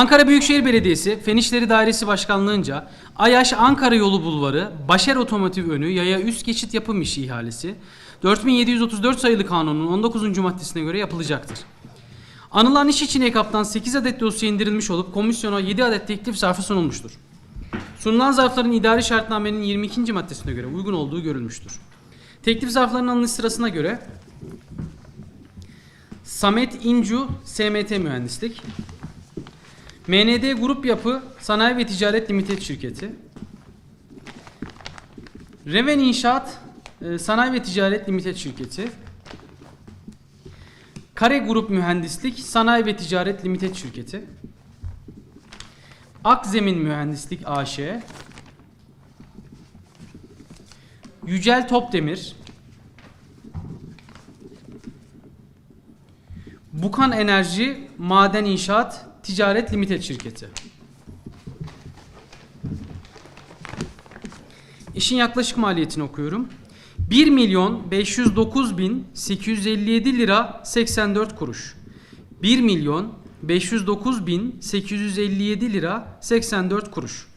Ankara Büyükşehir Belediyesi Fen İşleri Dairesi Başkanlığınca Ayaş Ankara Yolu Bulvarı Başer Otomotiv Önü Yaya Üst Geçit Yapım İşi ihalesi 4734 sayılı kanunun 19. maddesine göre yapılacaktır. Anılan iş için EKAP'tan 8 adet dosya indirilmiş olup komisyona 7 adet teklif zarfı sunulmuştur. Sunulan zarfların idari şartnamenin 22. maddesine göre uygun olduğu görülmüştür. Teklif zarflarının alınış sırasına göre Samet İncu SMT Mühendislik MND Grup Yapı Sanayi ve Ticaret Limited Şirketi. Reven İnşaat e, Sanayi ve Ticaret Limited Şirketi. Kare Grup Mühendislik Sanayi ve Ticaret Limited Şirketi. Akzemin Mühendislik AŞ Yücel Topdemir. Bukan Enerji Maden İnşaat Ticaret Limited Şirketi. İşin yaklaşık maliyetini okuyorum. 1 milyon 509 bin 857 lira 84 kuruş. 1 milyon 509 bin 857 lira 84 kuruş.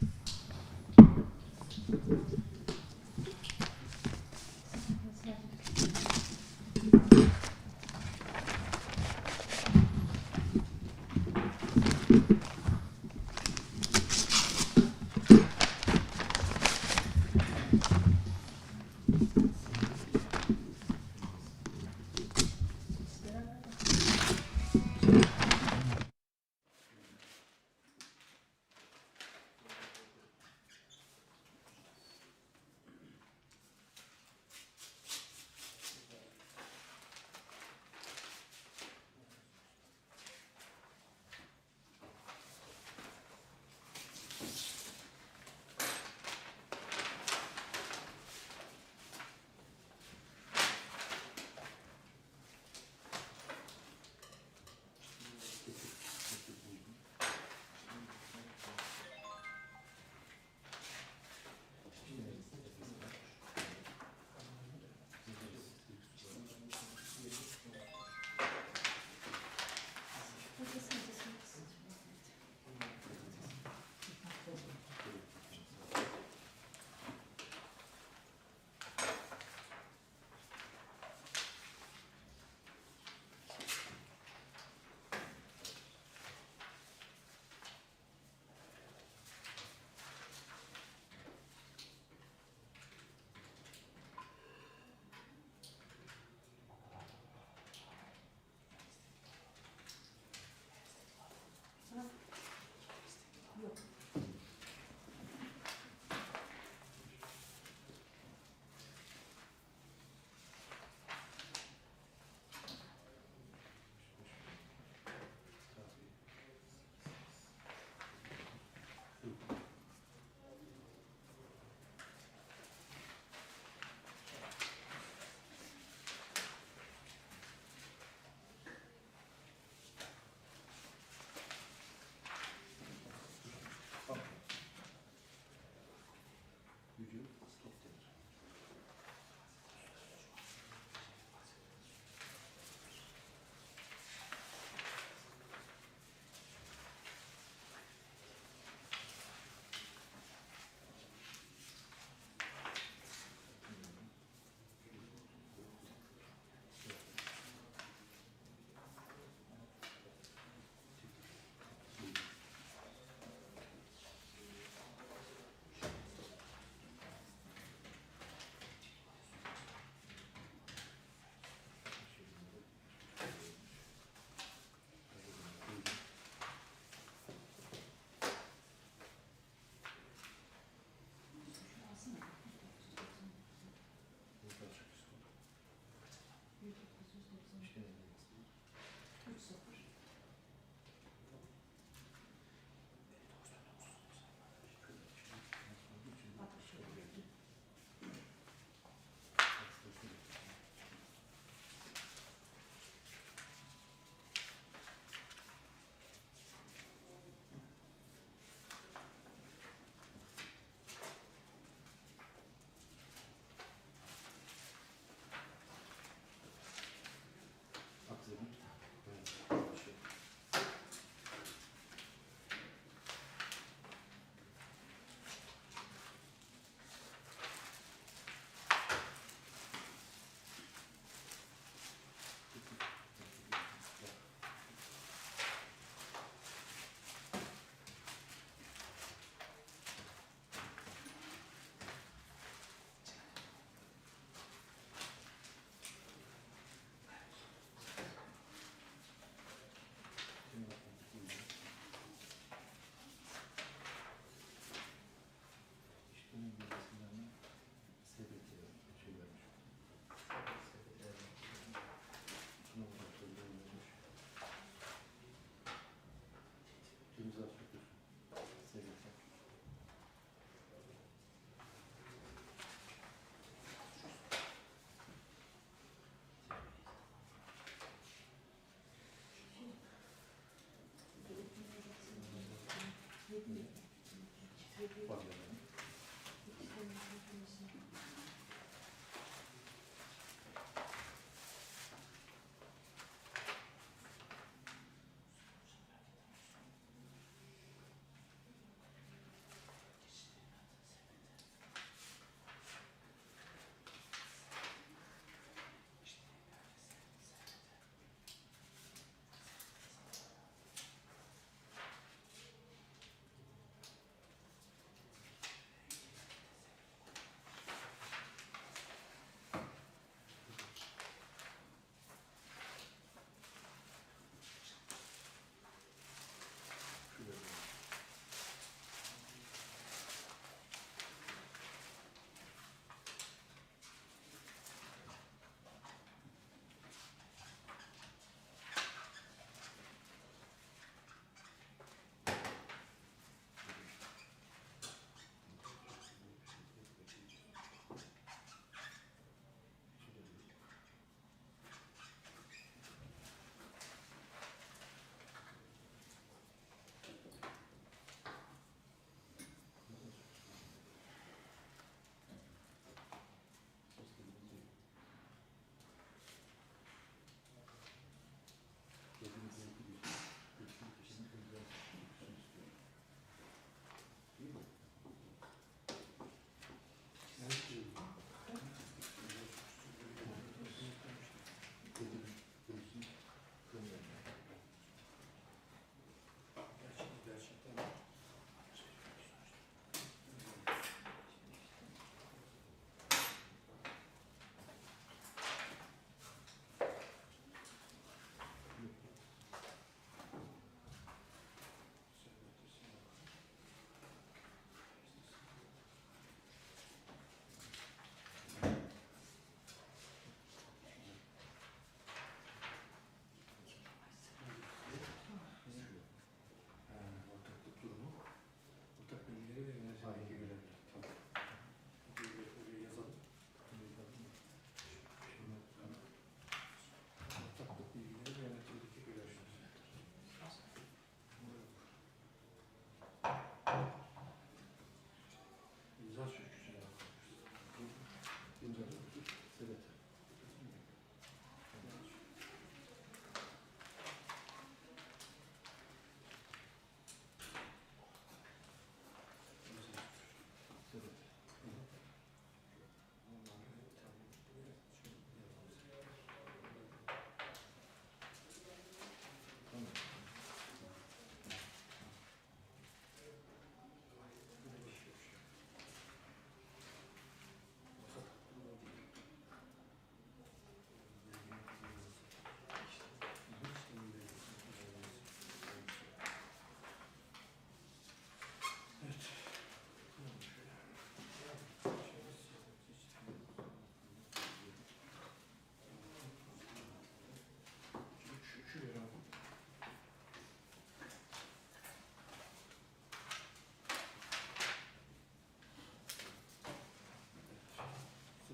Ortaklık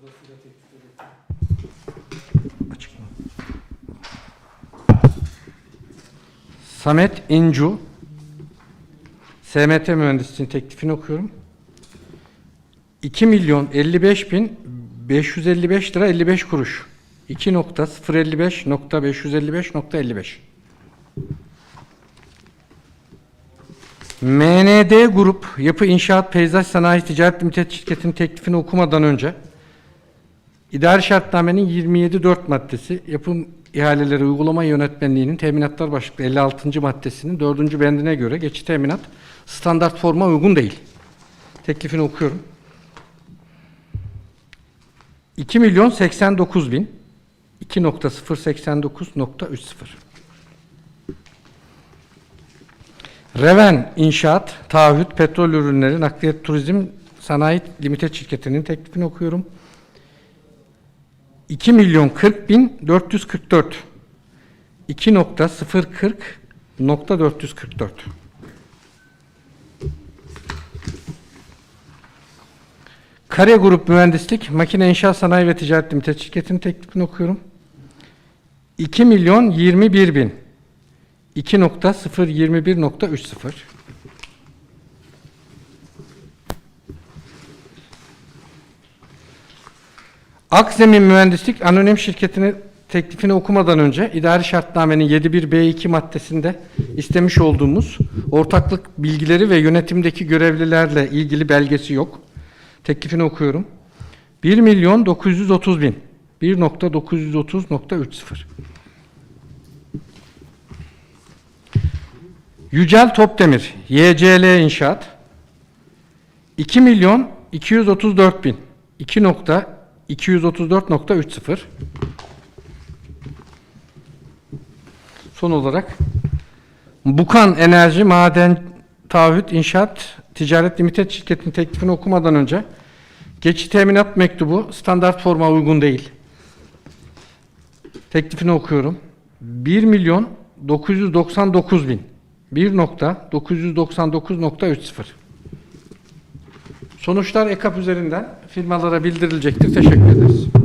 Sırasıyla teklifleri Açık mı? Samet İncu SMT mühendisliğinin teklifini okuyorum. 2 milyon 55 bin 555 lira 55 kuruş. 2.055.555.55 MND Grup Yapı İnşaat Peyzaj Sanayi Ticaret Limited şirketinin teklifini okumadan önce İdari şartnamenin 27.4 maddesi yapım ihaleleri uygulama yönetmenliğinin teminatlar başlıklı 56. maddesinin 4. bendine göre geçici teminat standart forma uygun değil. Teklifini okuyorum. 2 milyon 89 bin 2.089.30 Reven İnşaat, Taahhüt, Petrol Ürünleri, Nakliyat Turizm Sanayi Limited şirketinin teklifini okuyorum. 2 milyon 40 bin 444 2.040 nokta 444 Kare Grup Mühendislik Makine İnşaat Sanayi ve Ticaret Limited şirketinin teklifini okuyorum. 2 milyon 21 bin. 2.021.30 Akzemin Mühendislik Anonim Şirketi'nin teklifini okumadan önce idari şartnamenin 71B2 maddesinde istemiş olduğumuz ortaklık bilgileri ve yönetimdeki görevlilerle ilgili belgesi yok. Teklifini okuyorum. 1 milyon 930 bin. 1.930.30 Yücel Topdemir, YCL İnşaat 2 milyon 234 bin 2.234.30 Son olarak Bukan Enerji Maden Taahhüt İnşaat Ticaret Limited şirketinin teklifini okumadan önce geçici teminat mektubu standart forma uygun değil. Teklifini okuyorum. 1 milyon 999 bin 1.999.30 Sonuçlar EKAP üzerinden firmalara bildirilecektir. Teşekkür ederiz.